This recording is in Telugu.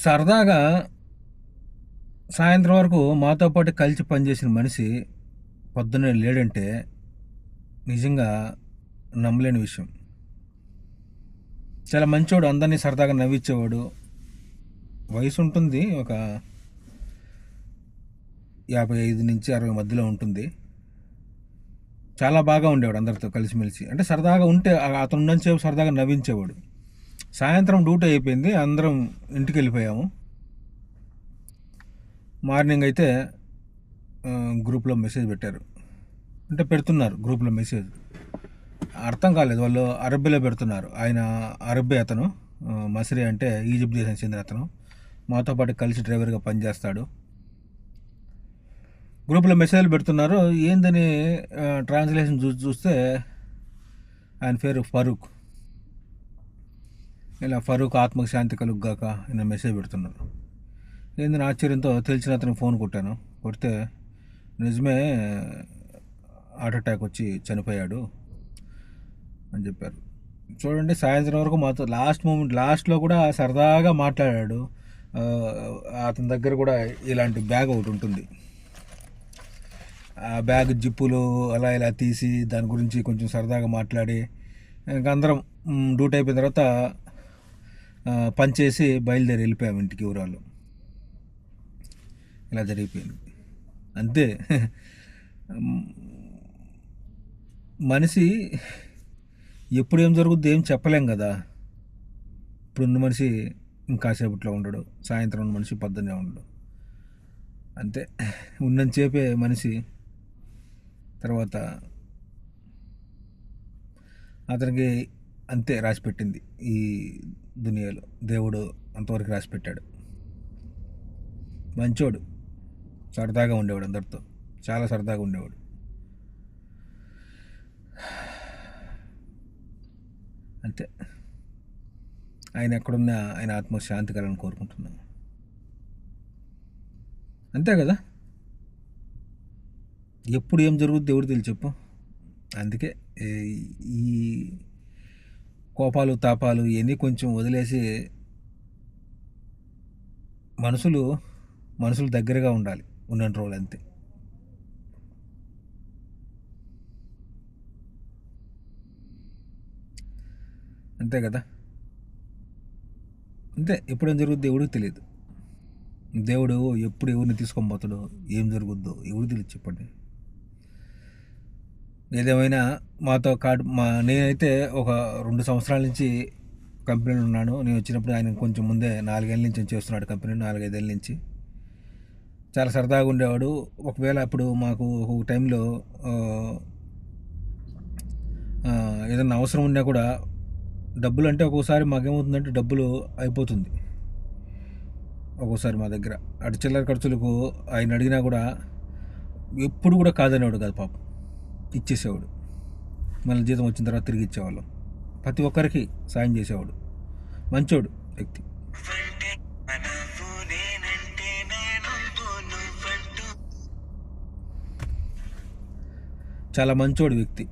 సరదాగా సాయంత్రం వరకు మాతో పాటు కలిసి పనిచేసిన మనిషి పొద్దున్నే లేడంటే నిజంగా నమ్మలేని విషయం. చాలా మంచివాడు అందరినీ సరదాగా నవ్వించేవాడు వయసు ఉంటుంది ఒక యాభై ఐదు నుంచి అరవై మధ్యలో ఉంటుంది. చాలా బాగా ఉండేవాడు అందరితో కలిసిమెలిసి. అంటే సరదాగా ఉంటే ఆ- అతను ఉన్నంతసేపు సరదాగా నవ్వించేవాడు. సాయంత్రం డ్యూటీ అయిపోయింది అందరం ఇంటికి వెళ్ళిపోయాము మార్నింగ్ అయితే గ్రూప్లో మెసేజ్ పెట్టారు. అంటే పెడుతున్నారు గ్రూప్లో మెసేజ్. అర్థం కాలేదు వాళ్ళు అరబ్బీలో పెడుతున్నారు. ఆయన అరబ్బీ అతను మసిరి అంటే ఈజిప్ట్ దేశానికి చెందిన అతను. మాతో పాటు కలిసి డ్రైవర్గా పనిచేస్తాడు. గ్రూప్లో మెసేజ్లు పెడుతున్నారు. ఏందని ట్రాన్స్లేషన్ చూ చూస్తే ఆయన పేరు ఫరూక్. ఇలా ఫరూక్ ఆత్మకు శాంతి కలుగ్గాక ఆయన మెసేజ్ పెడుతున్నారు నేను ఆశ్చర్యంతో తెలిసిన అతనికి ఫోన్ కొట్టాను. కొడితే నిజమే హార్ట్ అటాక్ వచ్చి చనిపోయాడు అని చెప్పారు. చూడండి సాయంత్రం వరకు మాతో లాస్ట్ మూమెంట్ లాస్ట్లో కూడా సరదాగా మాట్లాడాడు. అతని దగ్గర కూడా ఇలాంటి బ్యాగ్ ఒకటి ఉంటుంది. ఆ బ్యాగ్ జిప్పులు అలా ఇలా తీసి దాని గురించి కొంచెం సరదాగా మాట్లాడి ఇంకా అందరం డ్యూటీ అయిపోయిన తర్వాత పనిచేసి బయలుదేరి వెళ్ళిపోయాము ఇంటికి ఊరాలు ఇలా జరిగిపోయింది. అంతే. మనిషి ఎప్పుడు ఏం జరుగుద్ది ఏం చెప్పలేం కదా. ఇప్పుడు ఉన్న మనిషి ఇంకాసేపట్లో ఉండడు. సాయంత్రం ఉన్న మనిషి పొద్దున్నే ఉండడు. అంతే. ఉన్నంతసేపే మనిషి తర్వాత అతనికి అంతే రాసిపెట్టింది ఈ దునియాలో. దేవుడు అంతవరకు రాసి పెట్టాడు మంచోడు. సరదాగా ఉండేవాడు అందరితో. చాలా సరదాగా ఉండేవాడు. అంతే. ఆయన ఎక్కడున్నా ఆయన ఆత్మ శాంతి కలని కోరుకుంటున్నాను అంతే కదా? ఎప్పుడు ఏం జరుగుద్ది దేవుడు తెలియదు చెప్పు. అందుకే ఈ కోపాలు తాపాలు ఇవన్నీ కొంచెం వదిలేసి మనుషులు మనుషులు దగ్గరగా ఉండాలి. ఉన్న రోజులు అంతే. అంతే కదా? అంతే. ఎప్పుడేం జరుగుద్ది ఎవరికి తెలియదు. దేవుడు ఎప్పుడు ఎవరిని తీసుకొని పోతాడో ఏం జరుగుద్దో ఎవరు తెలియదు చెప్పండి. ఏదేమైనా మాతో కాడు మా నేనైతే ఒక రెండు సంవత్సరాల నుంచి కంపెనీలో ఉన్నాను. నేను వచ్చినప్పుడు ఆయన కొంచెం ముందే నాలుగేళ్ళ నుంచి చేస్తున్నాడు కంపెనీ నాలుగైదేళ్ళ నుంచి. చాలా సరదాగా ఉండేవాడు. ఒకవేళ అప్పుడు మాకు ఒక టైంలో ఏదైనా అవసరం ఉన్నా కూడా డబ్బులు అంటే ఒక్కోసారి మాకేమవుతుందంటే డబ్బులు అయిపోతుంది. ఒక్కోసారి మా దగ్గర అటు చిల్లర ఖర్చులకు ఆయన అడిగినా కూడా ఎప్పుడు కూడా కాదనేవాడు కాదు పాపం. ఇచ్చేసేవాడు. మళ్ళీ జీతం వచ్చిన తర్వాత తిరిగి ఇచ్చేవాళ్ళం. ప్రతి ఒక్కరికి సాయం చేసేవాడు. మంచోడు వ్యక్తి. చాలా మంచోడు వ్యక్తి.